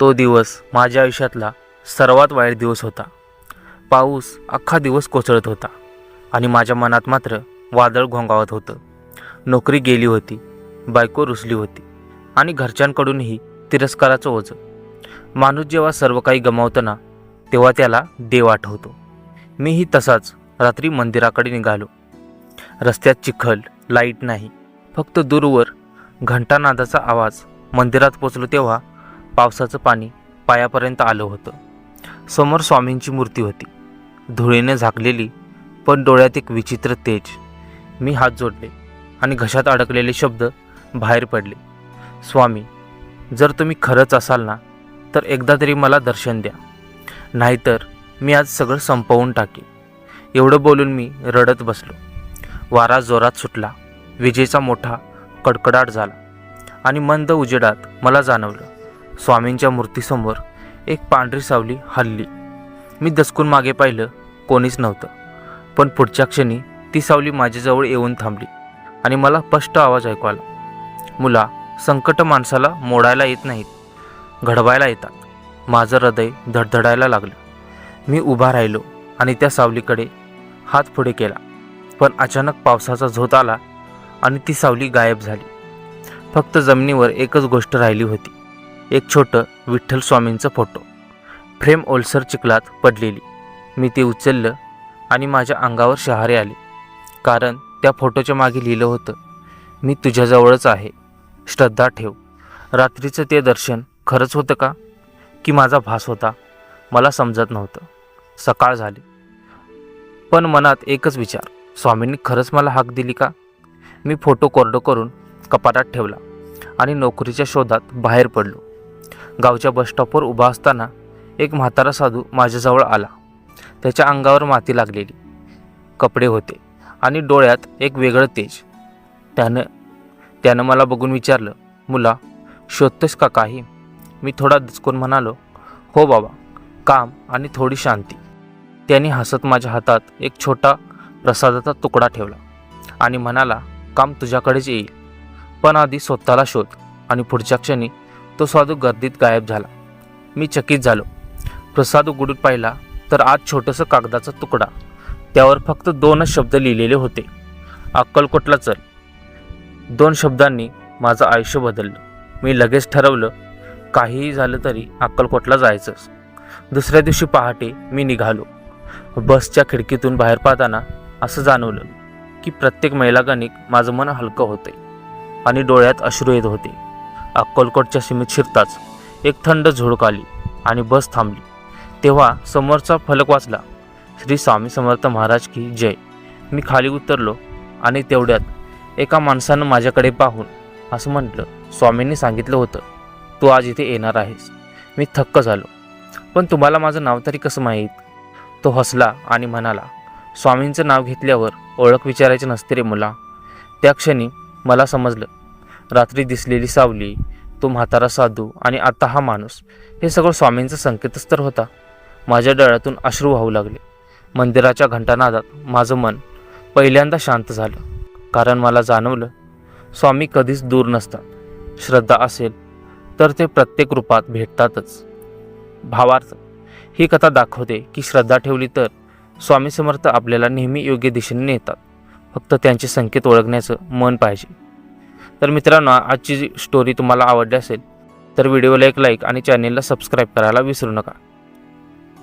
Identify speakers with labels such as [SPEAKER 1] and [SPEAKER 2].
[SPEAKER 1] तो दिवस माझ्या आयुष्यातला सर्वात वाईट दिवस होता. पाऊस अख्खा दिवस कोसळत होता आणि माझ्या मनात मात्र वादळ घोंगावत होतं. नोकरी गेली होती बायको रुसली होती आणि घरच्यांकडूनही तिरस्काराचं ओझं. माणूस जेव्हा सर्व काही गमावतो ना तेव्हा त्याला देव आठवतो. मीही तसाच रात्री मंदिराकडे निघालो. रस्त्यात चिखल लाइट नाही फक्त दूरवर घंटानादाचा आवाज मंदिरात पोचलो तेव्हा पावसाचं पाणी पायापर्यंत आलं होतं. समोर स्वामींची मूर्ती होती. धुळीने झाकलेली पण डोळ्यात एक विचित्र तेज. मी हात जोडले आणि घशात अडकलेले शब्द बाहेर पडले. स्वामी जर तुम्ही खरंच असाल ना तर एकदा तरी मला दर्शन द्या. नाहीतर मी आज सगळं संपवून टाकेन. एवढं बोलून मी रडत बसलो. वारा जोरात सुटला. विजेचा मोठा कडकडाट झाला आणि मंद उजेडात मला जाणवलं. स्वामींच्या मूर्तीसमोर एक पांढरी सावली हल्ली. मी दचकून मागे पाहिलं कोणीच नव्हतं. पण पुढच्या क्षणी ती सावली माझ्याजवळ येऊन थांबली आणि मला स्पष्ट आवाज ऐकू आला. मुला संकट माणसाला मोडायला येत नाहीत घडवायला येतात. माझं हृदय धडधडायला लागलं. मी उभा राहिलो आणि त्या सावलीकडे हात पुढे केला. पण अचानक पावसाचा झोत आला आणि ती सावली गायब झाली. फक्त जमिनीवर एकच गोष्ट राहिली होती. एक छोटं विठ्ठल स्वामींचं फोटो. फ्रेम ओलसर चिखलात पडलेली. मी ते उचललं आणि माझ्या अंगावर शहारे आले. कारण त्या फोटोच्या मागे लिहिलं होतं मी तुझ्याजवळच आहे. श्रद्धा ठेव. रात्रीचं ते दर्शन खरंच होतं का? की माझा भास होता? मला समजत नव्हतं. सकाळ झाली. पण मनात एकच विचार स्वामींनी खरंच मला हाक दिली का? मी फोटो कोरडं करून कपाटात ठेवला आणि नोकरीच्या शोधात बाहेर पडलो. गावच्या बसस्टॉपवर उभा असताना एक म्हातारा साधू माझ्याजवळ आला. त्याच्या अंगावर माती लागलेली. कपडे होते आणि डोळ्यात एक वेगळं तेज. त्यानं त्यानं मला बघून विचारलं मुला शोधतोस का काही? मी थोडा दचकून म्हणालो हो बाबा काम आणि थोडी शांती. त्याने हसत माझ्या हातात एक छोटा प्रसादाचा तुकडा ठेवला आणि म्हणाला काम तुझ्याकडेच येईल. पण आधी स्वतःला शोध आणि पुढच्या क्षणी तो साधू गर्दीत गायब झाला. मी चकित झालो. प्रसाद उघडून पाहिला तर आज छोटंसं कागदाचा तुकडा. त्यावर फक्त दोनच शब्द लिहिलेले होते. अक्कलकोटला चल? दोन शब्दांनी माझं आयुष्य बदललं. मी लगेच ठरवलं काहीही झालं तरी अक्कलकोटला जायचंच. दुसऱ्या दिवशी पहाटे मी निघालो. बसच्या खिडकीतून बाहेर पाहताना असं जाणवलं की प्रत्येक महिलागणिक माझं मन हलकं होते आणि डोळ्यात अश्रू येत होते. अक्कलकोटच्या सीमेत शिरताच एक थंड झोडक आली आणि बस थांबली. तेव्हा समोरचा फलक वाचला श्री स्वामी समर्थ महाराज की जय. मी खाली उतरलो आणि तेवढ्यात एका माणसानं माझ्याकडे पाहून असं म्हटलं स्वामींनी सांगितलं होतं तू आज इथे येणार आहेस. मी थक्क झालो. पण तुम्हाला माझं नाव तरी कसं माहीत? तो हसला आणि म्हणाला स्वामींचं नाव घेतल्यावर ओळख विचारायची नसते रे मुला. त्या क्षणी मला समजलं. रात्री दिसलेली सावली तो म्हातारा साधू आणि आता हा माणूस. हे सगळं स्वामींचा संकेतच तर होता. माझ्या डोळ्यातून अश्रू वाहू लागले. मंदिराच्या घंटानादात माझं मन पहिल्यांदा शांत झालं. कारण मला जाणवलं स्वामी कधीच दूर नसतात. श्रद्धा असेल तर ते प्रत्येक रूपात भेटतातच. भावार्थ ही कथा दाखवते की श्रद्धा ठेवली तर स्वामी समर्थ आपल्याला नेहमी योग्य दिशेने नेतात. फक्त त्यांचे संकेत ओळखण्याचं मन पाहिजे. तर मित्रांनो आजची जी स्टोरी तुम्हाला आवडली असेल तर व्हिडिओला एक लाईक आणि चॅनेलला सबस्क्राईब करायला विसरू नका.